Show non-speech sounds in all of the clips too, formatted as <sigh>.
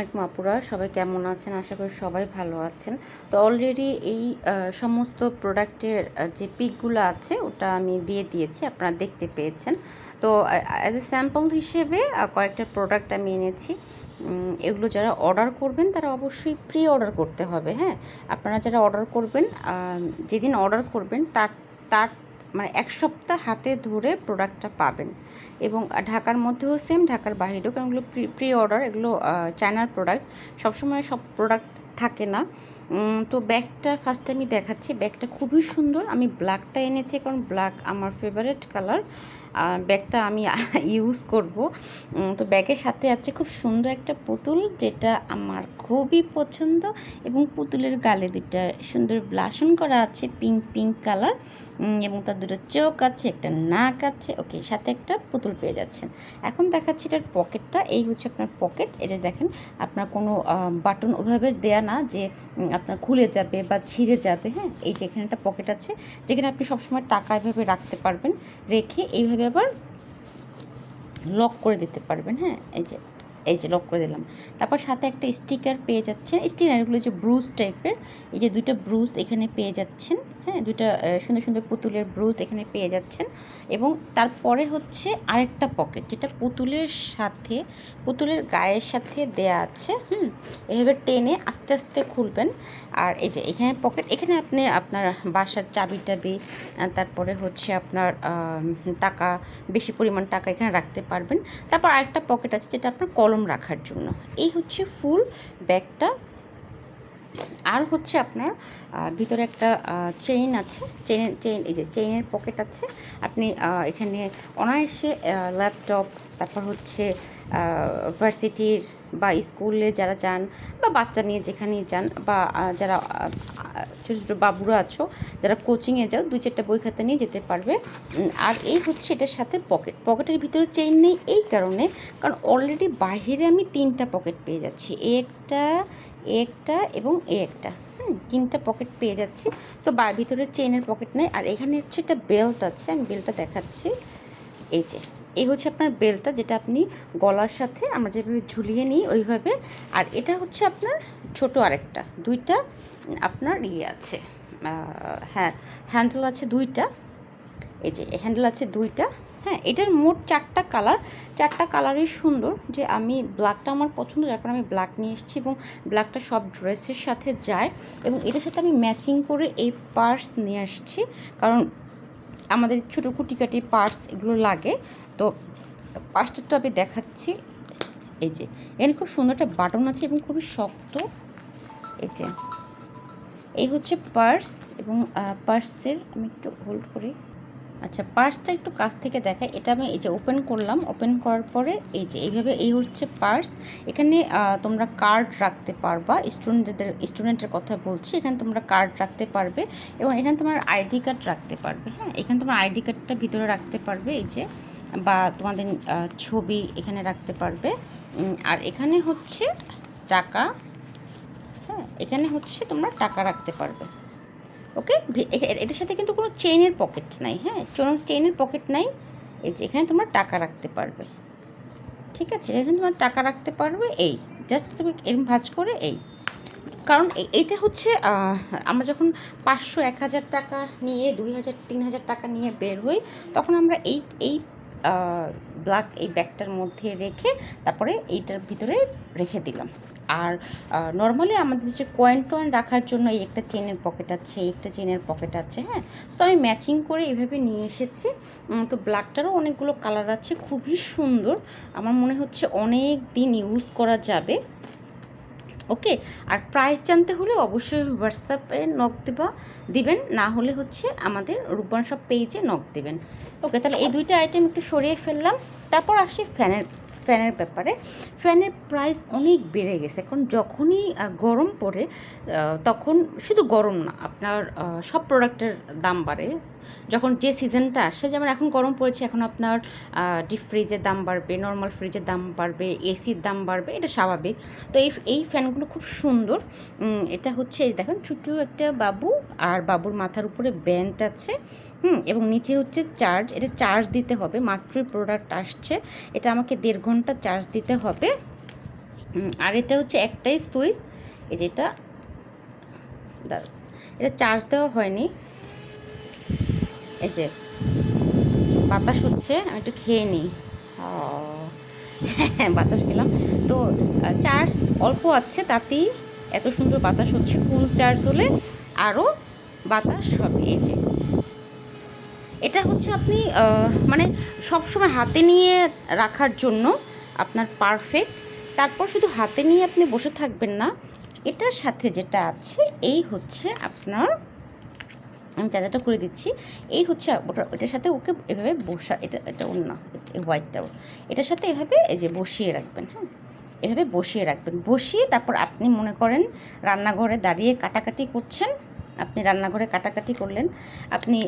আলাইকুম আপুরা, সবাই কেমন আছেন? আশা করি সবাই ভালো আছেন। তো অলরেডি এই সমস্ত প্রোডাক্টের যে পিকগুলো আছে, ওটা আমি দিয়ে দিয়েছি, আপনারা দেখতে পেয়েছেন। তো অ্যাজ এ স্যাম্পল হিসেবে কয়েকটা প্রোডাক্ট আমি এনেছি। এগুলো যারা অর্ডার করবেন, তারা অবশ্যই প্রি অর্ডার করতে হবে হ্যাঁ? আপনারা যারা অর্ডার করবেন যেদিন অর্ডার করবেন, তার তার মানে এক সপ্তাহ হাতে ধরে প্রোডাক্টটা পাবেন। এবং ঢাকার মধ্যেও সেম ঢাকার বাহিরেও, কারণ এগুলো প্রি প্রি অর্ডার এগুলো চায়নার প্রোডাক্ট সবসময় সব প্রোডাক্ট থাকে না। তো ব্যাগটা ফার্স্ট আমি দেখাচ্ছি। ব্যাগটা খুবই সুন্দর। আমি ব্ল্যাকটা এনেছি কারণ ব্ল্যাক আমার ফেভারেট কালার আর ব্যাগটা আমি <laughs> ইউজ করব। তো ব্যাগের সাথে আছে খুব সুন্দর একটা পুতুল যেটা আমার খুবই পছন্দ এবং পুতুলের গালে দুটা সুন্দর ব্লাশন করা আছে পিঙ্ক পিঙ্ক কালার এবং তার দুটো চোখ আছে, একটা নাক আছে। ওকে সাথে একটা পুতুল পেয়ে যাচ্ছেন। এখন দেখাচ্ছি এটার পকেটটা এই হচ্ছে আপনার পকেট এটা দেখেন, আপনার কোনো বাটন ওভাবে দেয়া না যে আপনার খুলে যাবে বা ছিঁড়ে যাবে হ্যাঁ? এই যে এখানে একটা পকেট আছে, যেখানে আপনি সবসময় টাকা এভাবে রাখতে পারবেন, রেখে এইভাবে আবার লক করে দিতে পারবেন হ্যাঁ? এই যে এই যে লক করে দিলাম। তারপর সাথে একটা স্টিকার পেয়ে যাচ্ছেন। স্টিকারগুলো যে ব্রুজ টাইপের এই যে দুইটা ব্রুজ এখানে পেয়ে যাচ্ছেন। হ্যাঁ দুটা সুন্দর সুন্দর পুতুলের ব্রুজ এখানে পেয়ে যাচ্ছেন। এবং তারপরে হচ্ছে আরেকটা পকেট যেটা পুতুলের সাথে, পুতুলের গায়ের সাথে দেয়া আছে। হুম, এভাবে টেনে আস্তে আস্তে খুলবেন। আর এই যে এখানে পকেট এখানে আপনি আপনার বাসার চাবি টাবি তারপরে হচ্ছে আপনার টাকা, বেশি পরিমাণ টাকা এখানে রাখতে পারবেন। তারপর আরেকটা পকেট আছে যেটা আপনার কলম রাখার জন্য। এই হচ্ছে ফুল ব্যাগটা আর হচ্ছে আপনার ভিতরে একটা চেইন আছে চেইনের চেইন এই যে চেইনের পকেট আছে। আপনি এখানে অনায়াসে ল্যাপটপ তারপর হচ্ছে ভার্সিটির বা স্কুলে যারা যান বা বাচ্চা নিয়ে যেখানেই যান বা যারা ছোটো ছোটো বাবুরা আছো, যারা কোচিংয়ে যাও, দুই চারটা বই খাতা নিয়ে যেতে পারবে। আর এই হচ্ছে এটার সাথে পকেট পকেটের ভিতরে চেইন নেই এই কারণে, কারণ অলরেডি বাইরে আমি তিনটা পকেট পেয়ে যাচ্ছি। একটা এ একটা এবং এ একটা। হুম, তিনটা পকেট পেয়ে যাচ্ছি। সো বা ভিতরে চেনের পকেট নেই। আর এখানে হচ্ছে একটা বেল্ট আছে। আমি বেল্টটা দেখাচ্ছি। এই যে, এই হচ্ছে আপনার বেল্টটা যেটা আপনি গলার সাথে আমরা যেভাবে ঝুলিয়ে নিই ওইভাবে। আর এটা হচ্ছে আপনার ছোট আরেকটা। দুইটা আপনার ইয়ে আছে। হ্যাঁ হ্যান্ডেল আছে দুইটা। এই যে হ্যান্ডেল আছে দুইটা। হ্যাঁ এটার মোট চারটা কালার। চারটা কালারই সুন্দর। যে আমি ব্ল্যাকটা আমার পছন্দ, যার কারণে আমি ব্ল্যাক নিয়ে এসেছি এবং ব্ল্যাকটা সব ড্রেসের সাথে যায় এবং এটার সাথে আমি ম্যাচিং করে এই পার্স নিয়ে আসছি। কারণ আমাদের ছোটো কুটিকাটি পার্স এগুলো লাগে। তো পার্সটা তো আমি দেখাচ্ছি। এই যে, এখানে খুব সুন্দর একটা বাটন আছে এবং খুবই শক্ত। এই যে, এই হচ্ছে পার্স এবং পার্সের আমি একটু হোল্ড করি। আচ্ছা পার্সটা একটু কাছ থেকে দেখাই। এটা আমি এই যে ওপেন করলাম ওপেন করার পরে এই যে, এইভাবে এই হচ্ছে পার্স এখানে তোমরা কার্ড রাখতে পারবা। স্টুডেন্টদের স্টুডেন্টের কথা বলছি, এখানে তোমরা কার্ড রাখতে পারবে এবং এখানে তোমার আইডি কার্ড রাখতে পারবে। হ্যাঁ এখানে তোমার আইডি কার্ডটা ভিতরে রাখতে পারবে এই যে, বা তোমাদের ছবি এখানে রাখতে পারবে। আর এখানে হচ্ছে টাকা। হ্যাঁ এখানে হচ্ছে তোমরা টাকা রাখতে পারবে। ওকে এটার সাথে কিন্তু কোনো চেইনের পকেট নাই হ্যাঁ? কোনো চেইনের পকেট নাই। এই যে এখানে তোমরা টাকা রাখতে পারবে। ঠিক আছে? এখানে তোমার টাকা রাখতে পারবে এই। জাস্ট তুমি এরম ভাজ করে এই। কারণ এইটা হচ্ছে আমরা যখন পাঁচশো, এক হাজার টাকা নিয়ে, দুই হাজার, তিন হাজার টাকা নিয়ে বের হই, তখন আমরা এই এই ব্ল্যাক এই ব্যাগটার মধ্যে রেখে তারপরে এইটার ভিতরে রেখে দিলাম। আর নর্মালি আমাদের যে কয়েন টয়েন রাখার জন্য এই একটা চেনের পকেট আছে একটা চেনের পকেট আছে হ্যাঁ? তো আমি ম্যাচিং করে এভাবে নিয়ে এসেছি। তো ব্ল্যাকটারও অনেকগুলো কালার আছে, খুবই সুন্দর। আমার মনে হচ্ছে অনেক দিন ইউজ করা যাবে। ওকে আর প্রাইস জানতে হলে অবশ্যই হোয়াটসঅ্যাপে নক দেবা, দিবেন। না হলে হচ্ছে আমাদের রূপবান সব পেজে নক দেবেন। ওকে তাহলে এই দুইটা আইটেম একটু সরিয়ে ফেললাম। তারপর আসি ফ্যানের ফ্যানের ব্যাপারে, ফ্যানের প্রাইস অনেক বেড়ে গেছে। কারণ যখনই গরম পড়ে তখন শুধু গরম না, আপনার সব প্রোডাক্টের দাম বাড়ে। যখন যে সিজনটা আসে, যেমন এখন গরম পড়েছে, এখন আপনার ডিপ ফ্রিজের দাম বাড়বে, নর্মাল ফ্রিজের দাম বাড়বে, এসির দাম বাড়বে, এটা স্বাভাবিক। তো এই এই ফ্যানগুলো খুব সুন্দর। এটা হচ্ছে দেখেন, ছোট্ট একটা বাবু আর বাবুর মাথার উপরে ব্যান্ড আছে, হুম, এবং নিচে হচ্ছে চার্জ, এটা চার্জ দিতে হবে, মাত্রই প্রোডাক্ট আসছে। এটা আমাকে দেড় ঘণ্টা চার্জ দিতে হবে। আর এটা হচ্ছে একটাই সুইচ, এই যেটা এটা চার্জ দেওয়া হয়নি। এই যে বাতাস হচ্ছে, আমি একটু খেয়ে নিই। <laughs> বাতাস খেলাম। তো চার্জ অল্প আছে তাতেই এত সুন্দর বাতাস হচ্ছে ফুল চার্জ হলে আরও বাতাস হবে। এই যে। এটা হচ্ছে আপনি মানে সবসময় হাতে নিয়ে রাখার জন্য আপনার পারফেক্ট তারপর শুধু হাতে নিয়ে আপনি বসে থাকবেন না, এটার সাথে যেটা আছে, এই হচ্ছে আপনার আমি চার্জারটা করে দিচ্ছি। এই হচ্ছে ওটা এটার সাথে ওকে এভাবে বসা, এটা এটা না হোয়াইটটা এটার সাথে এভাবে এই যে বসিয়ে রাখবেন হ্যাঁ? এভাবে বসিয়ে রাখবেন। বসিয়ে তারপর আপনি মনে করেন রান্নাঘরে দাঁড়িয়ে কাটাকাটি করছেন, আপনি রান্নাঘরে কাটাকাটি করলেন, আপনি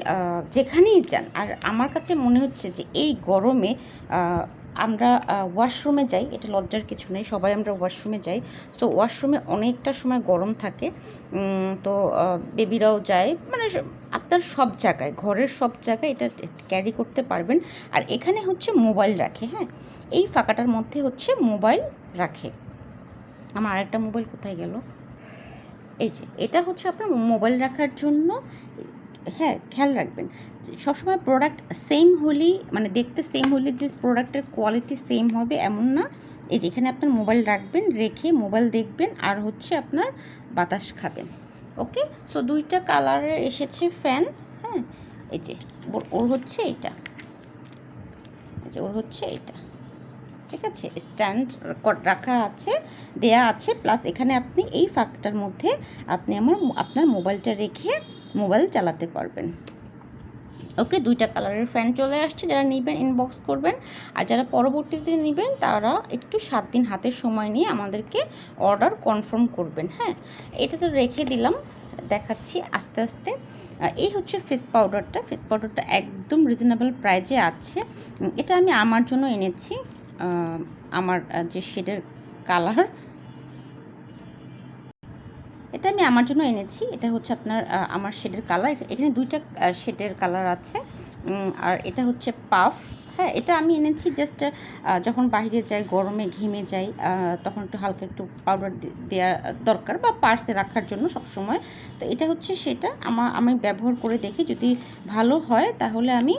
যেখানেই যান, আর আমার কাছে মনে হচ্ছে যে এই গরমে আমরা ওয়াশরুমে যাই, এটা লজ্জার কিছু নেই, সবাই আমরা ওয়াশরুমে যাই। সো, ওয়াশরুমে অনেকটা সময় গরম থাকে তো বেবিরাও যায় মানে আপনার সব জায়গায়, ঘরের সব জায়গায় এটা ক্যারি করতে পারবেন। আর এখানে হচ্ছে মোবাইল রাখে হ্যাঁ? এই ফাঁকাটার মধ্যে হচ্ছে মোবাইল রাখে। আমার আরেকটা মোবাইল কোথায় গেল? এই যে, এটা হচ্ছে আপনার মোবাইল রাখার জন্য হ্যাঁ খেয়াল রাখবেন। সবসময় প্রোডাক্ট সেম হলেই মানে দেখতে সেম হলে যে প্রোডাক্টের কোয়ালিটি সেম হবে এমন না। এই যে এখানে আপনার মোবাইল রাখবেন, রেখে মোবাইল দেখবেন আর হচ্ছে আপনার বাতাস খাবেন। ওকে? সো দুইটা কালারের এসেছে ফ্যান হ্যাঁ? এই যে, ওর হচ্ছে এটা এই যে, ওর হচ্ছে এটা ঠিক আছে? স্ট্যান্ড রাখা আছে, দেয়া আছে প্লাস এখানে আপনি এই ফাঁকটার মধ্যে আপনি আমার, আপনার মোবাইলটা রেখে মোবাইল চালাতে পারবেন। ওকে, দুইটা কালারের ফ্যান চলে আসছে, যারা নেবেন ইনবক্স করবেন। আর যারা পরবর্তীতে নেবেন, তারা একটু সাত দিন হাতের সময় নিয়ে আমাদেরকে অর্ডার কনফার্ম করবেন হ্যাঁ? এটা তো রেখে দিলাম, দেখাচ্ছি আস্তে আস্তে। এই হচ্ছে ফেস পাউডারটা ফেস পাউডারটা একদম রিজনেবল প্রাইজে আছে। এটা আমি আমার জন্য এনেছি আমার যে শেডের কালার এটা আমি আমার জন্য এনেছি। এটা হচ্ছে আপনার আমার শেডের কালার। এখানে দুইটা শেডের কালার আছে। আর এটা হচ্ছে পাফ। হ্যাঁ এটা আমি এনেছি জাস্ট যখন বাইরে যাই, গরমে ঘেমে যাই তখন একটু হালকা একটু পাউডার দেওয়া দরকার বা পার্সে রাখার জন্য সব সময় তো এটা হচ্ছে সেটা। আমার আমি ব্যবহার করে দেখি। যদি ভালো হয়, তাহলে আমি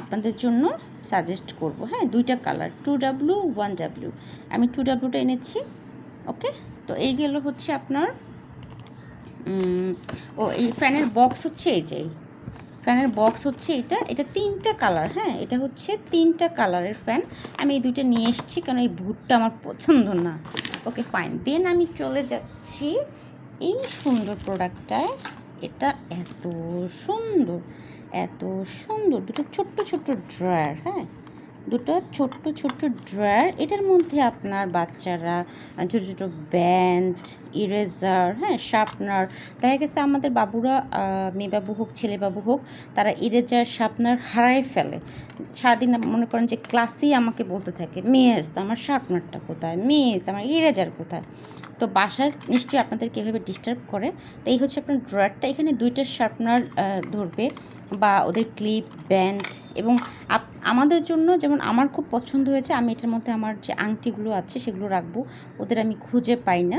আপনাদের জন্য সাজেস্ট করব। হ্যাঁ দুইটা colour. Two W one W আমি টু ডাব্লুটা এনেছি। ওকে? তো এই গেল হচ্ছে আপনার ও, এই ফ্যানের বক্স হচ্ছে এই যে, ফ্যানের বক্স হচ্ছে এটা এটা তিনটা কালার হ্যাঁ এটা হচ্ছে তিনটা কালারের ফ্যান আমি এই দুইটা নিয়ে এসেছি কারণ এই ভুটটা আমার পছন্দ না। ওকে ফাইন দেন আমি চলে যাচ্ছি এই সুন্দর প্রোডাক্টটায় এটা এত সুন্দর এত সুন্দর, দুটো ছোট্ট ছোট্ট ড্রয়ার হ্যাঁ। দুটো ছোট্ট ছোট্ট ড্রয়ার। এটার মধ্যে আপনার বাচ্চারা ছোটো ছোটো ব্যান্ড, ইরেজার হ্যাঁ শার্পনার, দেখা গেছে আমাদের বাবুরা মেয়ে বাবু হোক ছেলে বাবু হোক, তারা ইরেজার, শার্পনার হারায় ফেলে। সারাদিন মনে করেন যে ক্লাসেই আমাকে বলতে থাকে মেস আমার শার্পনারটা কোথায়? মেস আমার ইরেজার কোথায়? তো বাসায় নিশ্চয়ই আপনাদেরকে এভাবে ডিস্টার্ব করে। তো এই হচ্ছে আপনার ড্রয়ারটা। এখানে দুইটা শার্পনার ধরবে বা ওদের ক্লিপ, ব্যান্ড এবং আমাদের জন্য যেমন আমার খুব পছন্দ হয়েছে, আমি এটার মধ্যে আমার যে আংটিগুলো আছে সেগুলো রাখব। ওদের আমি খুঁজে পাই না।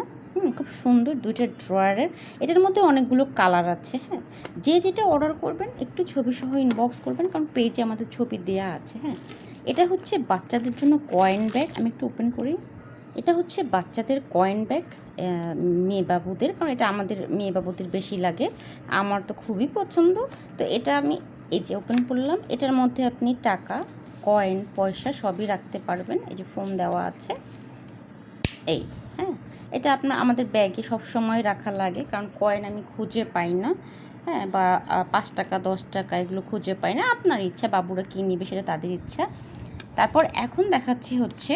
খুব সুন্দর দুইটা ড্রয়ারের। এটার মধ্যে অনেকগুলো কালার আছে হ্যাঁ। যে যেটা অর্ডার করবেন, একটু ছবি সহ ইনবক্স করবেন, কারণ পেজে আমাদের ছবি দেয়া আছে হ্যাঁ। এটা হচ্ছে বাচ্চাদের জন্য কয়েন ব্যাগ আমি একটু ওপেন করি। এটা হচ্ছে বাচ্চাদের কয়েন ব্যাগ মেয়ে বাবুদের কারণ এটা আমাদের মেয়ে বাবুদের বেশি লাগে। আমার তো খুবই পছন্দ। তো এটা আমি এই যে ওপেন করলাম, এটার মধ্যে আপনি টাকা কয়েন পয়সা সবই রাখতে পারবেন। এই যে ফোন দেওয়া আছে। এই হ্যাঁ? এটা আপনার, আমাদের ব্যাগে সব সময় রাখা লাগে, কারণ কয়েন আমি খুঁজে পাই না হ্যাঁ? বা পাঁচ টাকা, দশ টাকা এগুলো খুঁজে পাই না। আপনার ইচ্ছা, বাবুরা কী নিবে সেটা তাদের ইচ্ছা। তারপর এখন দেখাচ্ছি হচ্ছে,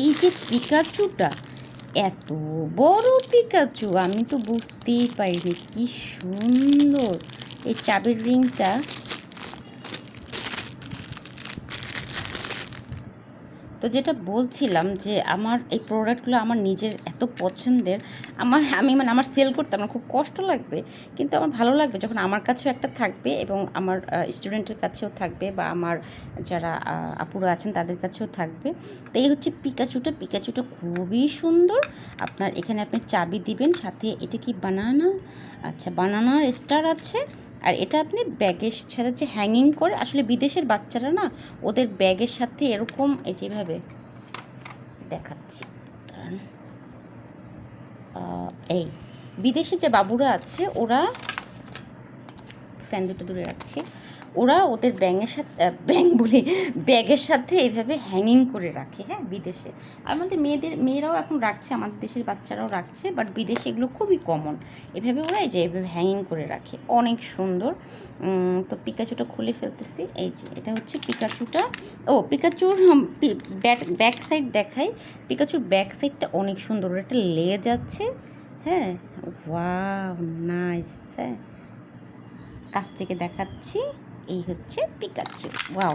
এই যে পিকাচুটা এত বড় পিকাচু আমি তো বুঝতেই পারিনি, কি সুন্দর। এই চাবির রিংটা। তো যেটা বলছিলাম যে আমার এই প্রোডাক্টগুলো আমার নিজের এত পছন্দের, আমার আমি মানে আমার সেল করতে আমার খুব কষ্ট লাগবে, কিন্তু আমার ভালো লাগবে যখন আমার কাছেও একটা থাকবে এবং আমার স্টুডেন্টের কাছেও থাকবে বা আমার যারা আপুরা আছেন তাদের কাছেও থাকবে। তো এই হচ্ছে পিকাচুটা। পিকাচুটা খুবই সুন্দর। আপনার এখানে আপনি চাবি দিবেন, সাথে এটা কি বানানা? আচ্ছা বানানার স্টার আছে। আর এটা আপনি ব্যাগের সাথে যে হ্যাঙ্গিং করে, আসলে বিদেশের বাচ্চারা না, ওদের ব্যাগের সাথে এরকম এই যেভাবে দেখাচ্ছি। এই, বিদেশে যে বাবুরা আছে, ওরা ফ্যান দুটো দূরে রাখছি। ওরা ওদের ব্যাঙের সাথে ব্যাং বলে, ব্যাগের সাথে এইভাবে হ্যাঙ্গিং করে রাখে হ্যাঁ বিদেশে। আর আমাদের মেয়েদের, মেয়েরাও এখন রাখছে, আমাদের দেশের বাচ্চারাও রাখছে বাট বিদেশে এগুলো খুবই কমন এভাবে ওরা এই যে এভাবে হ্যাঙ্গিং করে রাখে, অনেক সুন্দর। তো পিকাচুটা খুলে ফেলতেছি, এই যে, এটা হচ্ছে পিকাচুটা ও পিকাচুর ব্যাক সাইড দেখাই। পিকাচুর ব্যাক সাইডটা অনেক সুন্দর একটা লেজ আছে হ্যাঁ ওয়াও নাইস হ্যাঁ। কাছ থেকে দেখাচ্ছি। এই হচ্ছে পিকাচু ওয়াও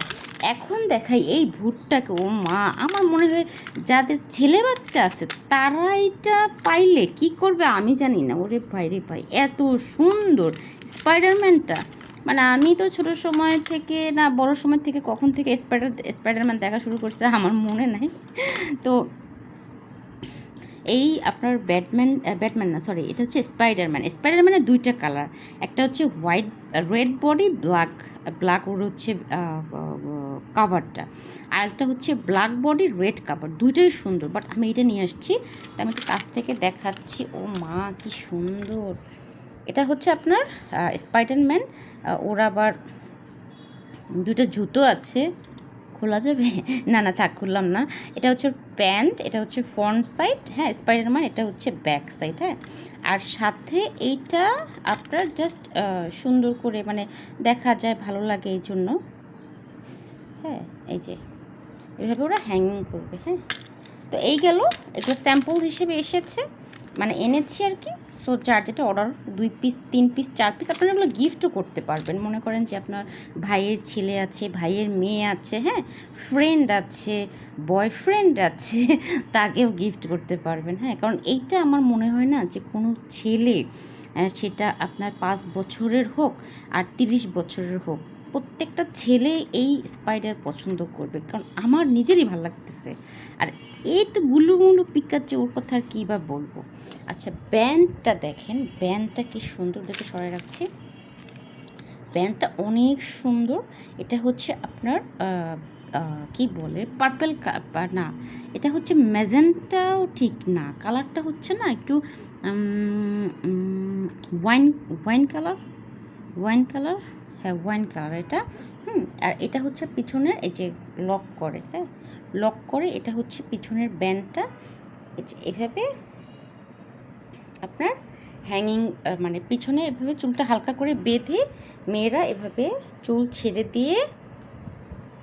এখন দেখাই এই ভুট্টাকে ও মা, আমার মনে হয় যাদের ছেলে বাচ্চা আছে তারা এটা পাইলে কি করবে আমি জানি না। ওরে ভাই রে ভাই, এত সুন্দর স্পাইডারম্যানটা মানে আমি তো ছোট সময় থেকে না, বড় সময় থেকে কখন থেকে স্পাইডার স্পাইডারম্যান দেখা শুরু করছে, আমার মনে নাই। তো এই আপনার ব্যাটম্যান ব্যাটম্যান না সরি এটা হচ্ছে স্পাইডারম্যান। স্পাইডারম্যানের দুইটা কালার। একটা হচ্ছে white, red body, black black ওর হচ্ছে কাভারটা। আর একটা হচ্ছে ব্ল্যাক বডি, রেড কাভার। দুইটাই সুন্দর, বাট আমি এটা নিয়ে আসছি। তা আমি একটু কাছ থেকে দেখাচ্ছি। ও মা, কি সুন্দর। এটা হচ্ছে আপনার স্পাইডারম্যান। ওর আবার দুটো জুতো আছে। খোলা যাবে? <laughs> না না, থাক, খুললাম না। এটা হচ্ছে প্যান্ট, এটা হচ্ছে ফ্রন্ট সাইড হ্যাঁ স্পাইডারম্যান, এটা হচ্ছে ব্যাক সাইড হ্যাঁ। আর সাথে এইটা আপনার জাস্ট সুন্দর করে মানে দেখা যায়, ভালো লাগে এই জন্য। হ্যাঁ এই যে। এভাবে ওরা হ্যাঙ্গিং করবে হ্যাঁ। তো এই গেল এগুলো স্যাম্পল হিসেবে এসেছে। মানে এনেছি আর কি। সো যার যেটা অর্ডার দুই পিস তিন পিস চার পিস আপনারা এগুলো গিফটও করতে পারবেন। মনে করেন যে আপনার ভাইয়ের ছেলে আছে, ভাইয়ের মেয়ে আছে হ্যাঁ ফ্রেন্ড আছে বয়ফ্রেন্ড আছে, <laughs> তাকেও গিফট করতে পারবেন হ্যাঁ। কারণ এইটা আমার মনে হয় না যে কোনো ছেলে সেটা আপনার পাঁচ বছরের হোক আর তিরিশ বছরের হোক, প্রত্যেকটা ছেলে এই স্পাইডার পছন্দ করবে। কারণ আমার নিজেরই ভালো লাগতেছে। আর এই তো গুলু গুলু পিকাচ্ছে ওর কথা আর কী বা বলব? আচ্ছা ব্যান্ডটা দেখেন, ব্যান্ডটা কি সুন্দর দেখে সরাই রাখছি। ব্যান্ডটা অনেক সুন্দর। এটা হচ্ছে আপনার কি বলে? পার্পেল না, এটা হচ্ছে ম্যাজেন্টাও ঠিক না। কালারটা হচ্ছে না একটু wine wine colour? Wine colour? হ্যাঁ ওয়াইন কালার এটা। হুম, আর এটা হচ্ছে পিছনের এই যে লক করে হ্যাঁ? লক করে এটা হচ্ছে পিছনের ব্যান্ডটা এভাবে আপনার হ্যাঙ্গিং মানে পিছনে এভাবে চুলটা হালকা করে বেঁধে মেয়েরা এভাবে চুল ছেড়ে দিয়ে,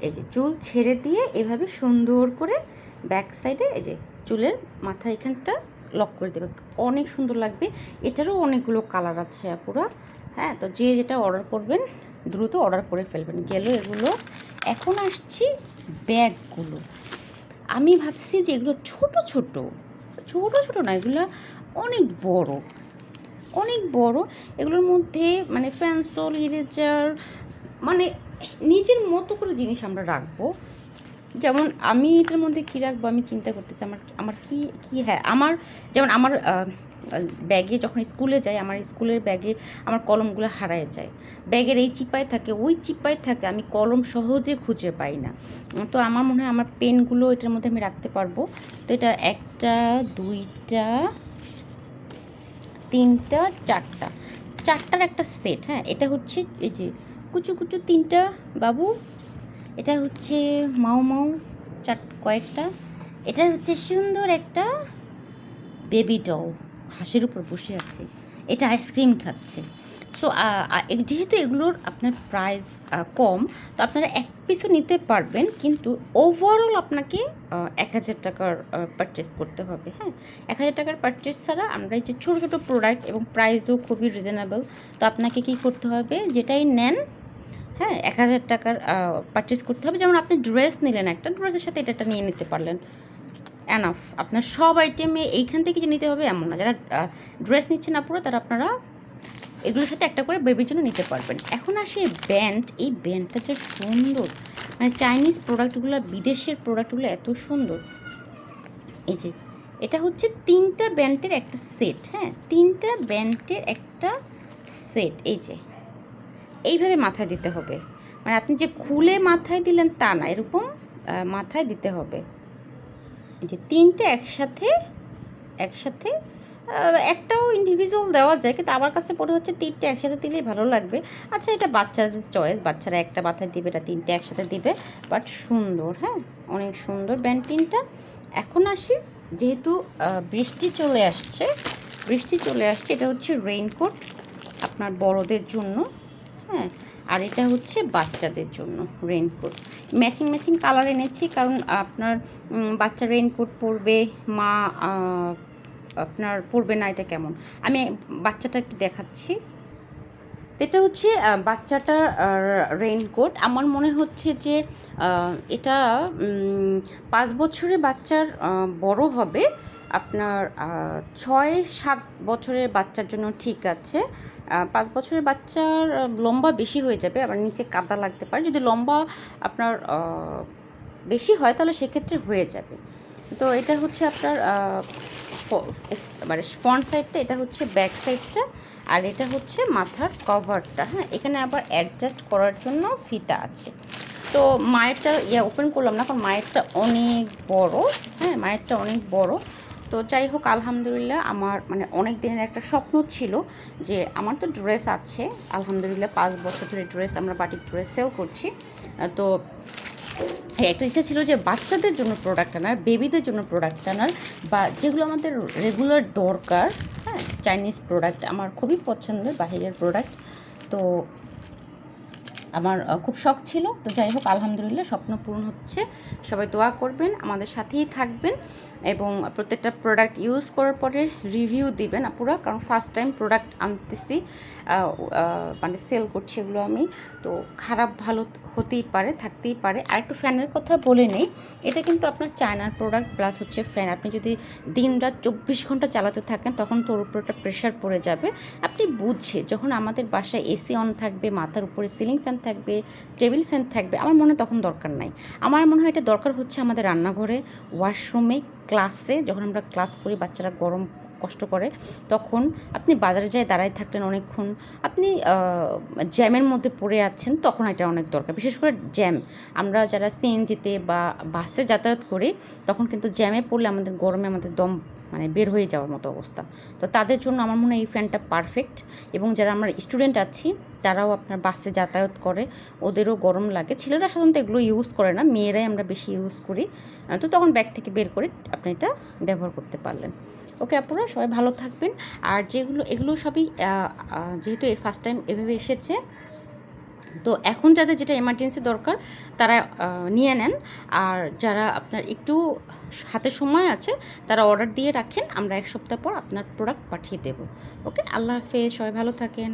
এই যে চুল ছেড়ে দিয়ে এভাবে সুন্দর করে ব্যাক সাইডে এই যে চুলের মাথা এখানটা লক করে দেবে। অনেক সুন্দর লাগবে। এটারও অনেকগুলো কালার আছে পুরো হ্যাঁ তো যে যেটা অর্ডার করবেন, দ্রুত অর্ডার করে ফেলবেন। গেল এগুলো। এখন আসছি ব্যাগগুলো। আমি ভাবছি যে এগুলো ছোট ছোট। ছোট ছোট না, এগুলো অনেক বড়। অনেক বড়। এগুলোর মধ্যে মানে পেন্সিল ইরেজার মানে নিজের মতো করে জিনিস আমরা রাখব। যেমন আমি এটার মধ্যে কী রাখব? আমি চিন্তা করতেছি আমার আমার কি কি হ্যাঁ আমার যেমন আমার ব্যাগে যখন স্কুলে যাই, আমার স্কুলের ব্যাগে আমার কলমগুলো হারায় যায়। ব্যাগের এই চিপায় থাকে, ওই চিপায় থাকে, আমি কলম সহজে খুঁজে পাই না। তো আমার মনে হয় আমার পেনগুলো এটার মধ্যে আমি রাখতে পারব। তো এটা একটা, দুইটা, তিনটা, চারটা। চারটার একটা সেট হ্যাঁ এটা হচ্ছে এই যে, কুচু কুচু তিনটা বাবু এটা হচ্ছে মাও মাও চাট কয়েকটা। এটা হচ্ছে সুন্দর একটা বেবি ডল হাঁসের উপর বসে আছে। এটা আইসক্রিম খাচ্ছে। সো যেহেতু এগুলোর আপনার প্রাইস কম, তো আপনারা এক পিসও নিতে পারবেন, কিন্তু ওভারঅল আপনাকে এক হাজার টাকার পারচেস করতে হবে হ্যাঁ? এক হাজার টাকার পারচেস ছাড়া আমরা এই যে ছোটো ছোটো প্রোডাক্ট এবং প্রাইসও খুবই রিজনেবল তো আপনাকে কি করতে হবে? যেটাই নেন হ্যাঁ এক হাজার টাকার পারচেস করতে হবে। যেমন আপনি ড্রেস নিলেন একটা ড্রেসের সাথে এটা একটা নিয়ে নিতে পারলেন। অ্যানাফ আপনার সব আইটেমে এইখান থেকে যে নিতে হবে এমন না। যারা ড্রেস নিচ্ছে না পুরো তারা আপনারা এগুলোর সাথে একটা করে বেবির জন্য নিতে পারবেন। এখন আসে ব্যান্ড এই ব্যান্ডটা যে সুন্দর। মানে চাইনিজ প্রোডাক্টগুলো বিদেশের প্রোডাক্টগুলো এত সুন্দর। এই যে, এটা হচ্ছে তিনটা ব্যান্ডের একটা সেট হ্যাঁ? তিনটা ব্যান্ডের একটা সেট এই যে এইভাবে মাথায় দিতে হবে। মানে আপনি যে খুলে মাথায় দিলেন তা না, এরকম মাথায় দিতে হবে। যে তিনটে একসাথে একসাথে একটাও ইন্ডিভিজুয়াল দেওয়া যায়, কিন্তু আমার কাছে পড়ে হচ্ছে তিনটে একসাথে দিলেই ভালো লাগবে। আচ্ছা এটা বাচ্চাদের চয়েস বাচ্চারা একটা মাথায় দিবে, এটা তিনটে একসাথে দিবে বাট সুন্দর হ্যাঁ অনেক সুন্দর ব্যান্ড তিনটা। এখন আসি, যেহেতু বৃষ্টি চলে আসছে, বৃষ্টি চলে আসছে, এটা হচ্ছে রেইনকোট আপনার বড়দের জন্য। হ্যাঁ আর এটা হচ্ছে বাচ্চাদের জন্য রেইনকোট ম্যাচিং ম্যাচিং কালার এনেছি কারণ আপনার বাচ্চা রেনকোট পরবে, মা আপনার পরবে না, এটা কেমন? আমি বাচ্চাটা একটু দেখাচ্ছি। এটা হচ্ছে বাচ্চাটার রেইনকোট আমার মনে হচ্ছে যে এটা পাঁচ বছরের বাচ্চার বড় হবে। আপনার ছয় সাত বছরের বাচ্চার জন্য ঠিক আছে। পাঁচ বছরের বাচ্চার লম্বা বেশি হয়ে যাবে, আবার নিচে কাদা লাগতে পারে। যদি লম্বা আপনার বেশি হয়, তাহলে সেক্ষেত্রে হয়ে যাবে। তো এটা হচ্ছে আপনার মানে ফ্রন্ট সাইডটা এটা হচ্ছে ব্যাক সাইডটা আর এটা হচ্ছে মাথার কভারটা হ্যাঁ এখানে আবার অ্যাডজাস্ট করার জন্য ফিতা আছে। তো মায়েরটা, ইয়া ওপেন করলাম না, কারণ মায়েরটা অনেক বড়। হ্যাঁ মায়েরটা অনেক বড়। তো যাই হোক, আলহামদুলিল্লাহ আমার মানে অনেক দিনের একটা স্বপ্ন ছিল যে আমার তো ড্রেস আছে। আলহামদুলিল্লাহ পাঁচ বছর ধরে ড্রেস আমরা বাটিক ড্রেস সেল করছি। তো একটা ইচ্ছা ছিল যে বাচ্চাদের জন্য প্রোডাক্ট আনার বেবিদের জন্য প্রোডাক্ট আনার বা যেগুলো আমাদের রেগুলার দরকার হ্যাঁ চাইনিজ প্রোডাক্ট আমার খুবই পছন্দের বাহিরের প্রোডাক্ট তো আমার খুব শখ ছিল। তো যাই হোক, আলহামদুলিল্লাহ স্বপ্ন পূরণ হচ্ছে। সবাই দোয়া করবেন, আমাদের সাথেই থাকবেন এবং প্রত্যেকটা প্রোডাক্ট ইউজ করার পরে রিভিউ দিবেন আপুরা, কারণ ফার্স্ট টাইম প্রোডাক্ট আনতেছি মানে সেল করছি এগুলো আমি। তো খারাপ ভালো হতেই পারে, থাকতেই পারে। আর একটু ফ্যানের কথা বলে নেই, এটা কিন্তু আপনার চায়নার প্রোডাক্ট প্লাস হচ্ছে ফ্যান আপনি যদি দিন রাত চব্বিশ ঘণ্টা চালাতে থাকেন, তখন তোর উপর একটা প্রেশার পড়ে যাবে। আপনি বুঝে, যখন আমাদের বাসায় এসি অন থাকবে, মাথার উপরে সিলিং ফ্যান থাকবে, টেবিল ফ্যান থাকবে, আমার মনে তখন দরকার নাই। আমার মনে হয় এটা দরকার হচ্ছে আমাদের রান্নাঘরে, ওয়াশরুমে, ক্লাসে, যখন আমরা ক্লাস করি, বাচ্চারা গরম কষ্ট করে, তখন আপনি বাজারে যায় দাঁড়ায় থাকলেন অনেকক্ষণ, আপনি জ্যামের মধ্যে পড়ে আছেন, তখন এটা অনেক দরকার। বিশেষ করে জ্যাম। আমরা যারা সিএনজিতে বা বাসে যাতায়াত করি, তখন কিন্তু জ্যামে পড়লে আমাদের গরমে আমাদের দম মানে বের হয়ে যাওয়ার মতো অবস্থা। তো তাদের জন্য আমার মনে হয় এই ফ্যানটা পারফেক্ট এবং যারা আমরা স্টুডেন্ট আছি, তারাও আপনার বাসে যাতায়াত করে, ওদেরও গরম লাগে। ছেলেরা সাধারণত এগুলো ইউজ করে না, মেয়েরাই আমরা বেশি ইউজ করি। তো তখন ব্যাগ থেকে বের করে আপনি এটা ব্যবহার করতে পারলেন। ওকে আপনারা সবাই ভালো থাকবেন। আর যেগুলো, এগুলো সবই যেহেতু ফার্স্ট টাইম এভাবে এসেছে তো এখন যাদের যেটা এমার্জেন্সি দরকার, তারা নিয়ে নেন। আর যারা আপনার একটু হাতে সময় আছে, তারা অর্ডার দিয়ে রাখেন। আমরা এক সপ্তাহ পর আপনার প্রোডাক্ট পাঠিয়ে দেব। ওকে আল্লাহ হাফেজ। সবাই ভালো থাকেন।